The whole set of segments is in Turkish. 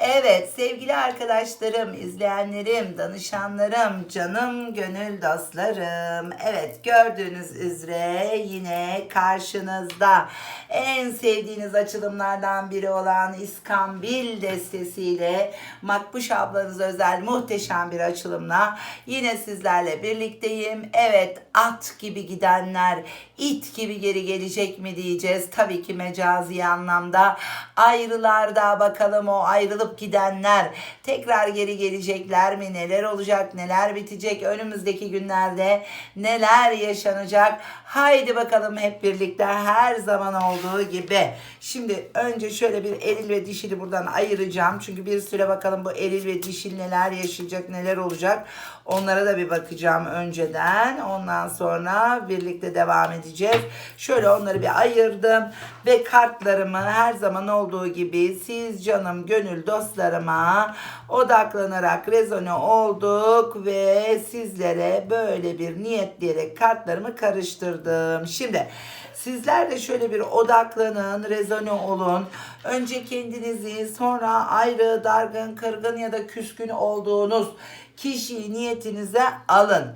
Evet sevgili arkadaşlarım, izleyenlerim, danışanlarım, canım gönül dostlarım. Evet gördüğünüz üzere yine karşınızda en sevdiğiniz açılımlardan biri olan İskambil destesiyle Makbuş ablanız özel muhteşem bir açılımla yine sizlerle birlikteyim. Evet at gibi gidenler it gibi geri gelecek mi diyeceğiz. Tabii ki mecazi anlamda ayrılarda bakalım o ayrılıp gidenler tekrar geri gelecekler mi? Neler olacak? Neler bitecek? Önümüzdeki günlerde neler yaşanacak? Haydi bakalım hep birlikte her zaman olduğu gibi. Şimdi önce şöyle bir eril ve dişili buradan ayıracağım. Çünkü bir süre bakalım bu eril ve dişil neler yaşayacak, neler olacak. Onlara da bir bakacağım önceden. Ondan sonra birlikte devam edeceğiz. Şöyle onları bir ayırdım ve kartlarımı her zaman olduğu gibi siz canım gönül dostlarıma odaklanarak rezone olduk ve sizlere böyle bir niyetleyerek kartlarımı karıştırdım. Şimdi Sizler de şöyle bir odaklanın, rezone olun. Önce kendinizi, sonra ayrı, dargın, kırgın ya da küskün olduğunuz kişiyi niyetinize alın.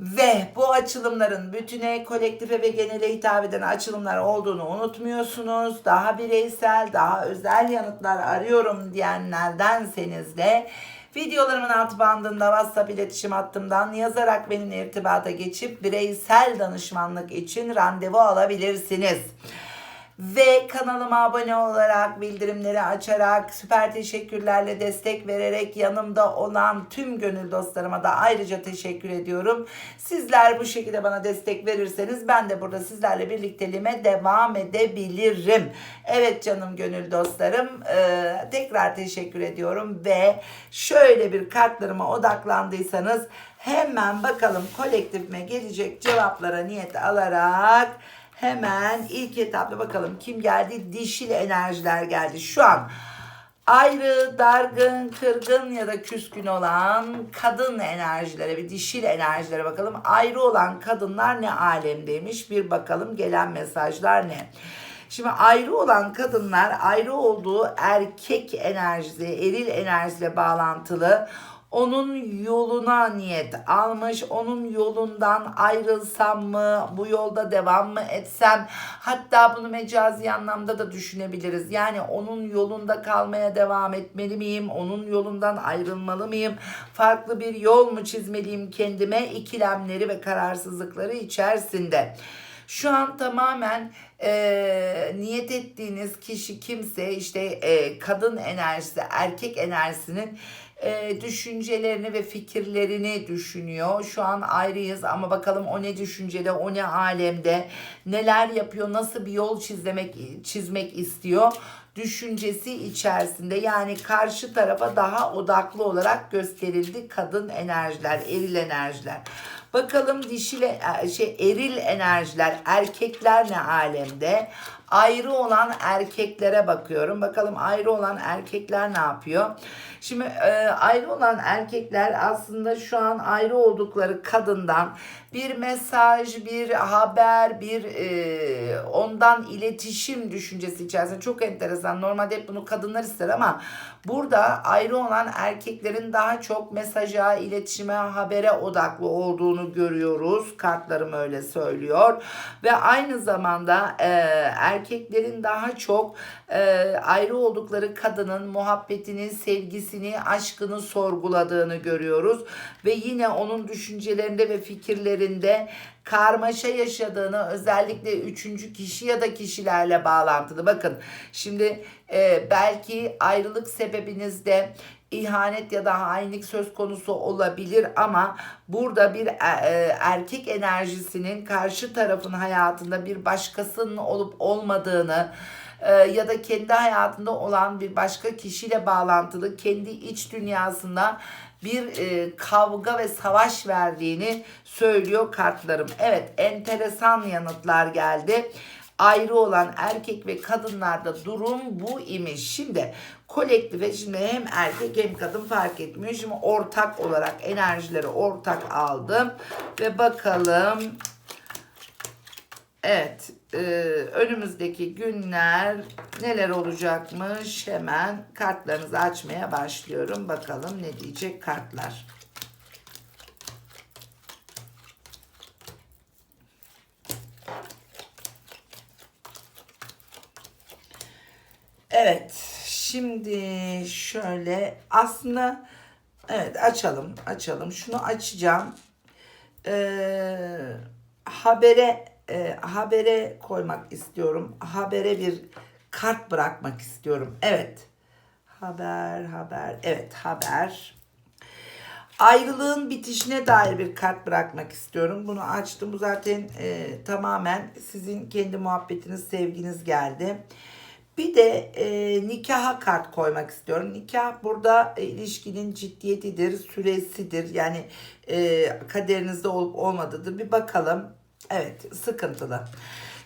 Ve bu açılımların bütüne, kolektife ve genele hitap eden açılımlar olduğunu unutmuyorsunuz. Daha bireysel, daha özel yanıtlar arıyorum diyenlerdenseniz de videolarımın alt bandında WhatsApp iletişim hattımdan yazarak benimle irtibata geçip bireysel danışmanlık için randevu alabilirsiniz. Ve kanalıma abone olarak, bildirimleri açarak, süper teşekkürlerle destek vererek yanımda olan tüm gönül dostlarıma da ayrıca teşekkür ediyorum. Sizler bu şekilde bana destek verirseniz ben de burada sizlerle birlikteliğime devam edebilirim. Evet canım gönül dostlarım eee, tekrar teşekkür ediyorum ve şöyle bir kartlarıma odaklandıysanız hemen bakalım kolektifime gelecek cevaplara niyet alarak Hemen ilk etapta bakalım kim geldi? Dişil enerjiler geldi. Şu an ayrı, dargın, kırgın ya da küskün olan kadın enerjilere ve dişil enerjilere bakalım. Ayrı olan kadınlar ne alemdeymiş? Bir bakalım gelen mesajlar ne? Şimdi ayrı olan kadınlar ayrı olduğu erkek enerjisi, eril enerjisiyle bağlantılı onun yoluna niyet almış. Onun yolundan ayrılsam mı? Bu yolda devam mı etsem? Hatta bunu mecazi anlamda da düşünebiliriz. Yani onun yolunda kalmaya devam etmeli miyim? Onun yolundan ayrılmalı mıyım? Farklı bir yol mu çizmeliyim kendime? İkilemleri ve kararsızlıkları içerisinde. Şu an tamamen e, niyet ettiğiniz kişi kimse işte e, kadın enerjisi, erkek enerjisinin e, düşüncelerini ve fikirlerini düşünüyor. Şu an ayrıyız ama bakalım o ne düşüncede, o ne alemde, neler yapıyor, nasıl bir yol çizmek çizmek istiyor düşüncesi içerisinde yani karşı tarafa daha odaklı olarak gösterildi kadın enerjiler, eril enerjiler. Bakalım dişil e, şey eril enerjiler, erkekler ne alemde? Ayrı olan erkeklere bakıyorum. Bakalım ayrı olan erkekler ne yapıyor? Şimdi e, ayrı olan erkekler aslında şu an ayrı oldukları kadından bir mesaj, bir haber, bir e, ondan iletişim düşüncesi içerisinde çok enteresan. Normalde hep bunu kadınlar ister ama burada ayrı olan erkeklerin daha çok mesaja, iletişime, habere odaklı olduğunu görüyoruz. Kartlarım öyle söylüyor. Ve aynı zamanda e, erkeklerin daha çok e, ayrı oldukları kadının muhabbetini, sevgisini, aşkını sorguladığını görüyoruz. Ve yine onun düşüncelerinde ve fikirlerinde karmaşa yaşadığını özellikle üçüncü kişi ya da kişilerle bağlantılı. Bakın şimdi e, belki ayrılık sebebinizde ihanet ya da hainlik söz konusu olabilir ama burada bir e, e, erkek enerjisinin karşı tarafın hayatında bir başkasının olup olmadığını e, ya da kendi hayatında olan bir başka kişiyle bağlantılı kendi iç dünyasında bir e, kavga ve savaş verdiğini söylüyor kartlarım. Evet enteresan yanıtlar geldi ayrı olan erkek ve kadınlarda durum bu imiş. Şimdi kolektife şimdi hem erkek hem kadın fark etmiyor. Şimdi ortak olarak enerjileri ortak aldım ve bakalım Evet, e, önümüzdeki günler neler olacakmış? Hemen kartlarınızı açmaya başlıyorum. Bakalım ne diyecek kartlar. Evet, şimdi şöyle aslında evet açalım, açalım. Şunu açacağım. Ee, habere e, habere koymak istiyorum. Habere bir kart bırakmak istiyorum. Evet. Haber, haber. Evet, haber. Ayrılığın bitişine dair bir kart bırakmak istiyorum. Bunu açtım. Bu zaten e, tamamen sizin kendi muhabbetiniz, sevginiz geldi. Bir de e, nikaha kart koymak istiyorum. Nikah burada e, ilişkinin ciddiyetidir, süresidir. Yani e, kaderinizde olup olmadığıdır. Bir bakalım. Evet, sıkıntılı.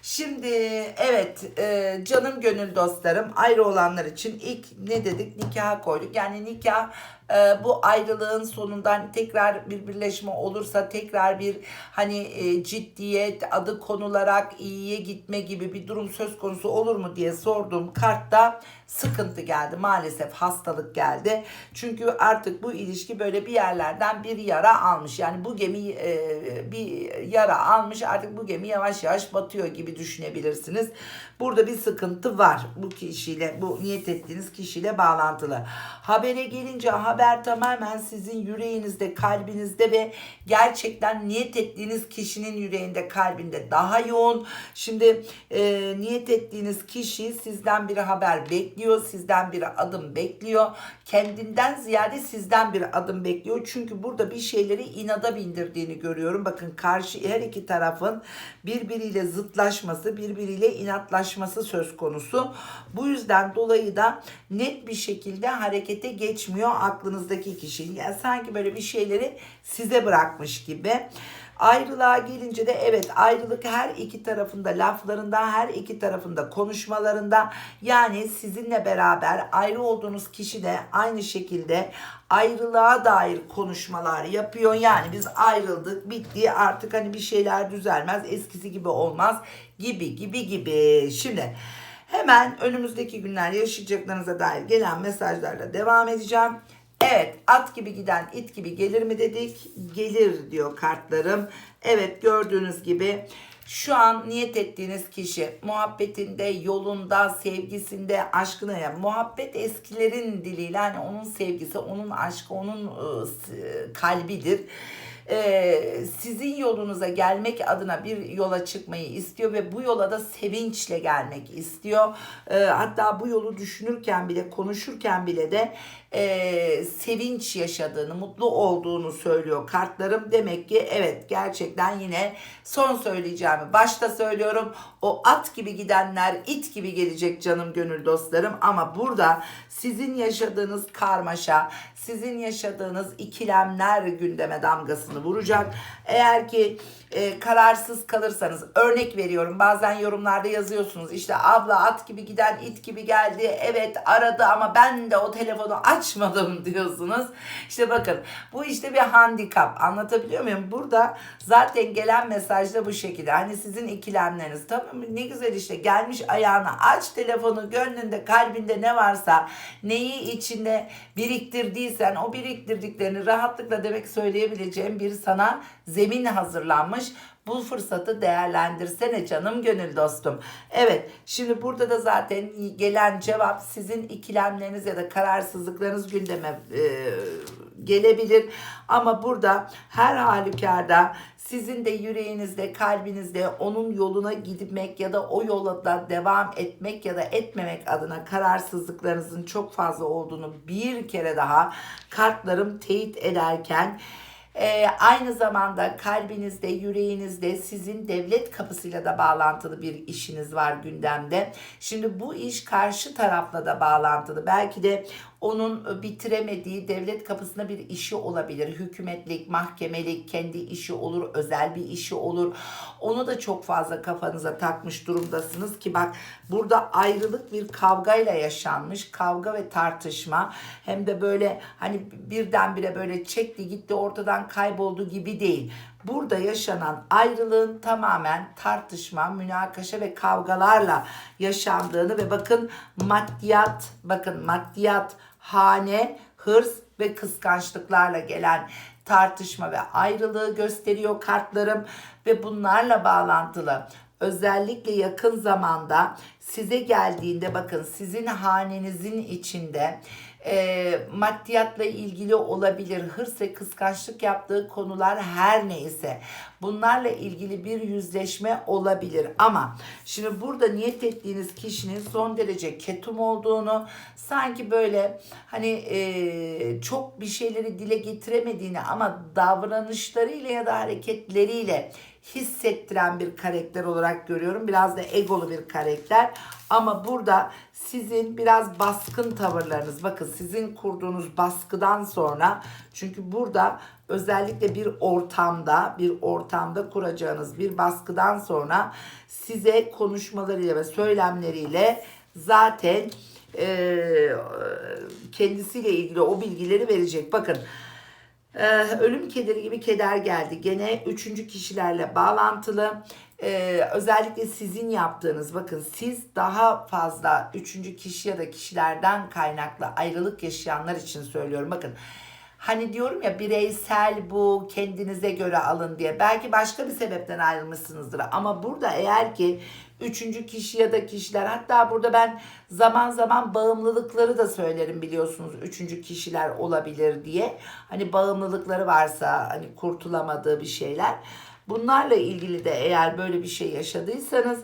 Şimdi evet e, canım gönül dostlarım ayrı olanlar için ilk ne dedik nikaha koyduk. Yani nikah e, bu ayrılığın sonundan tekrar bir birleşme olursa tekrar bir hani e, ciddiyet adı konularak iyiye gitme gibi bir durum söz konusu olur mu diye sorduğum kartta sıkıntı geldi. Maalesef hastalık geldi. Çünkü artık bu ilişki böyle bir yerlerden bir yara almış. Yani bu gemi e, bir yara almış artık bu gemi yavaş yavaş batıyor gibi düşünebilirsiniz. Burada bir sıkıntı var bu kişiyle, bu niyet ettiğiniz kişiyle bağlantılı. Habere gelince haber tamamen sizin yüreğinizde, kalbinizde ve gerçekten niyet ettiğiniz kişinin yüreğinde, kalbinde daha yoğun. Şimdi e, niyet ettiğiniz kişi sizden bir haber bekliyor, sizden bir adım bekliyor. Kendinden ziyade sizden bir adım bekliyor. Çünkü burada bir şeyleri inada bindirdiğini görüyorum. Bakın karşı her iki tarafın birbiriyle zıtlaşması, birbiriyle inatlaşması söz konusu. Bu yüzden dolayı da net bir şekilde harekete geçmiyor aklınızdaki kişi. Yani sanki böyle bir şeyleri size bırakmış gibi. Ayrılığa gelince de evet ayrılık her iki tarafında laflarında her iki tarafında konuşmalarında yani sizinle beraber ayrı olduğunuz kişi de aynı şekilde ayrılığa dair konuşmalar yapıyor. Yani biz ayrıldık bitti artık hani bir şeyler düzelmez eskisi gibi olmaz gibi gibi gibi. Şimdi hemen önümüzdeki günler yaşayacaklarınıza dair gelen mesajlarla devam edeceğim. Evet at gibi giden it gibi gelir mi dedik? Gelir diyor kartlarım. Evet gördüğünüz gibi şu an niyet ettiğiniz kişi muhabbetinde, yolunda, sevgisinde, aşkına ya muhabbet eskilerin diliyle hani onun sevgisi, onun aşkı, onun ıı, kalbidir e, sizin yolunuza gelmek adına bir yola çıkmayı istiyor ve bu yola da sevinçle gelmek istiyor. E, hatta bu yolu düşünürken bile konuşurken bile de e, sevinç yaşadığını, mutlu olduğunu söylüyor kartlarım. Demek ki evet gerçekten yine son söyleyeceğimi başta söylüyorum. O at gibi gidenler it gibi gelecek canım gönül dostlarım ama burada sizin yaşadığınız karmaşa, sizin yaşadığınız ikilemler gündeme damgasını vuracak. Eğer ki e, kararsız kalırsanız örnek veriyorum bazen yorumlarda yazıyorsunuz işte abla at gibi giden it gibi geldi evet aradı ama ben de o telefonu açmadım diyorsunuz. İşte bakın bu işte bir handikap anlatabiliyor muyum? Burada zaten gelen mesaj da bu şekilde hani sizin ikilemleriniz tamam mı? Ne güzel işte gelmiş ayağına aç telefonu gönlünde kalbinde ne varsa neyi içinde biriktirdiysen o biriktirdiklerini rahatlıkla demek söyleyebileceğim bir sana zemin hazırlanmış. Bu fırsatı değerlendirsene canım gönül dostum. Evet şimdi burada da zaten gelen cevap sizin ikilemleriniz ya da kararsızlıklarınız gündeme e, gelebilir. Ama burada her halükarda sizin de yüreğinizde, kalbinizde onun yoluna gitmek ya da o yola da devam etmek ya da etmemek adına kararsızlıklarınızın çok fazla olduğunu bir kere daha kartlarım teyit ederken ee, aynı zamanda kalbinizde, yüreğinizde sizin devlet kapısıyla da bağlantılı bir işiniz var gündemde. Şimdi bu iş karşı tarafla da bağlantılı. Belki de onun e, bitiremediği devlet kapısında bir işi olabilir. Hükümetlik, mahkemelik, kendi işi olur, özel bir işi olur. Onu da çok fazla kafanıza takmış durumdasınız ki bak burada ayrılık bir kavgayla yaşanmış. Kavga ve tartışma hem de böyle hani birdenbire böyle çekti gitti ortadan kayboldu gibi değil. Burada yaşanan ayrılığın tamamen tartışma, münakaşa ve kavgalarla yaşandığını ve bakın maddiyat, bakın maddiyat, hane, hırs ve kıskançlıklarla gelen tartışma ve ayrılığı gösteriyor kartlarım ve bunlarla bağlantılı. Özellikle yakın zamanda size geldiğinde bakın sizin hanenizin içinde e, maddiyatla ilgili olabilir, hırs ve kıskançlık yaptığı konular her neyse bunlarla ilgili bir yüzleşme olabilir. Ama şimdi burada niyet ettiğiniz kişinin son derece ketum olduğunu, sanki böyle hani e, çok bir şeyleri dile getiremediğini ama davranışlarıyla ya da hareketleriyle hissettiren bir karakter olarak görüyorum. Biraz da egolu bir karakter. Ama burada sizin biraz baskın tavırlarınız bakın sizin kurduğunuz baskıdan sonra çünkü burada özellikle bir ortamda bir ortamda kuracağınız bir baskıdan sonra size konuşmalarıyla ve söylemleriyle zaten e, kendisiyle ilgili o bilgileri verecek. Bakın ee, ölüm kederi gibi keder geldi. Gene üçüncü kişilerle bağlantılı. Ee, özellikle sizin yaptığınız bakın siz daha fazla üçüncü kişi ya da kişilerden kaynaklı ayrılık yaşayanlar için söylüyorum. Bakın Hani diyorum ya bireysel bu kendinize göre alın diye. Belki başka bir sebepten ayrılmışsınızdır. Ama burada eğer ki üçüncü kişi ya da kişiler hatta burada ben zaman zaman bağımlılıkları da söylerim biliyorsunuz. Üçüncü kişiler olabilir diye. Hani bağımlılıkları varsa hani kurtulamadığı bir şeyler. Bunlarla ilgili de eğer böyle bir şey yaşadıysanız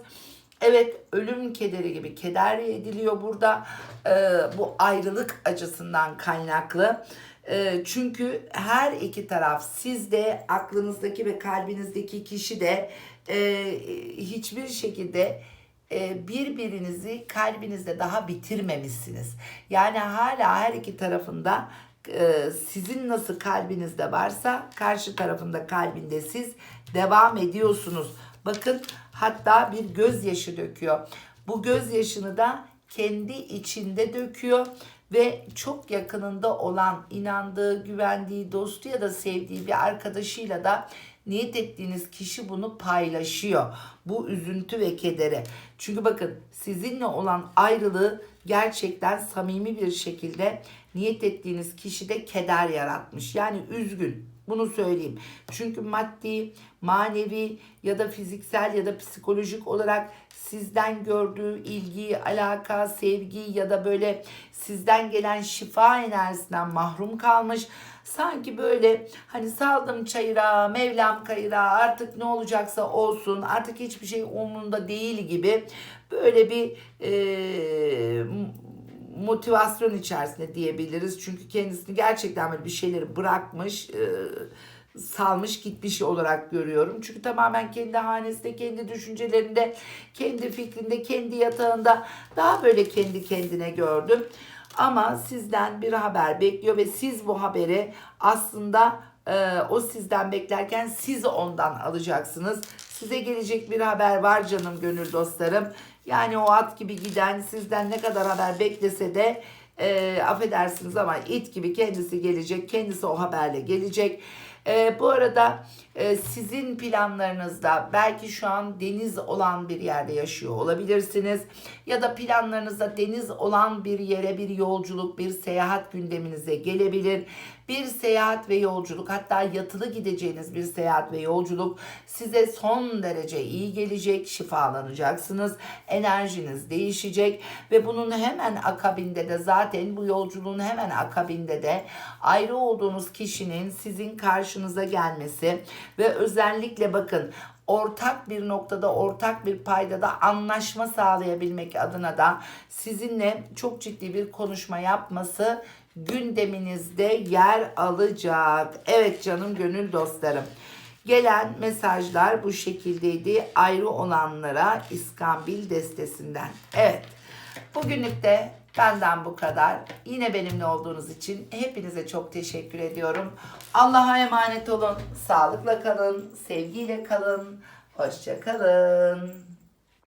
Evet ölüm kederi gibi keder ediliyor burada. Ee, bu ayrılık acısından kaynaklı. Ee, çünkü her iki taraf siz de aklınızdaki ve kalbinizdeki kişi de e, hiçbir şekilde e, birbirinizi kalbinizde daha bitirmemişsiniz. Yani hala her iki tarafında e, sizin nasıl kalbinizde varsa karşı tarafında kalbinde siz devam ediyorsunuz. Bakın hatta bir gözyaşı döküyor. Bu gözyaşını da kendi içinde döküyor ve çok yakınında olan, inandığı, güvendiği, dostu ya da sevdiği bir arkadaşıyla da niyet ettiğiniz kişi bunu paylaşıyor. Bu üzüntü ve kedere. Çünkü bakın sizinle olan ayrılığı gerçekten samimi bir şekilde niyet ettiğiniz kişide keder yaratmış. Yani üzgün. Bunu söyleyeyim. Çünkü maddi, manevi ya da fiziksel ya da psikolojik olarak sizden gördüğü ilgi, alaka, sevgi ya da böyle sizden gelen şifa enerjisinden mahrum kalmış. Sanki böyle hani saldım çayıra, Mevlam kayıra artık ne olacaksa olsun artık hiçbir şey umurunda değil gibi böyle bir e, motivasyon içerisinde diyebiliriz. Çünkü kendisini gerçekten böyle bir şeyleri bırakmış, e, salmış gitmiş olarak görüyorum. Çünkü tamamen kendi hanesinde, kendi düşüncelerinde, kendi fikrinde, kendi yatağında daha böyle kendi kendine gördüm. Ama sizden bir haber bekliyor ve siz bu haberi aslında e, o sizden beklerken siz ondan alacaksınız. Size gelecek bir haber var canım gönül dostlarım. Yani o at gibi giden sizden ne kadar haber beklese de e, affedersiniz ama it gibi kendisi gelecek. Kendisi o haberle gelecek. E, bu arada sizin planlarınızda belki şu an deniz olan bir yerde yaşıyor olabilirsiniz. Ya da planlarınızda deniz olan bir yere bir yolculuk, bir seyahat gündeminize gelebilir. Bir seyahat ve yolculuk hatta yatılı gideceğiniz bir seyahat ve yolculuk size son derece iyi gelecek, şifalanacaksınız. Enerjiniz değişecek ve bunun hemen akabinde de zaten bu yolculuğun hemen akabinde de ayrı olduğunuz kişinin sizin karşınıza gelmesi ve özellikle bakın ortak bir noktada, ortak bir paydada anlaşma sağlayabilmek adına da sizinle çok ciddi bir konuşma yapması gündeminizde yer alacak. Evet canım gönül dostlarım. Gelen mesajlar bu şekildeydi. Ayrı olanlara İskambil destesinden. Evet. Bugünlük de benden bu kadar. Yine benimle olduğunuz için hepinize çok teşekkür ediyorum. Allah'a emanet olun. Sağlıkla kalın. Sevgiyle kalın. Hoşça kalın.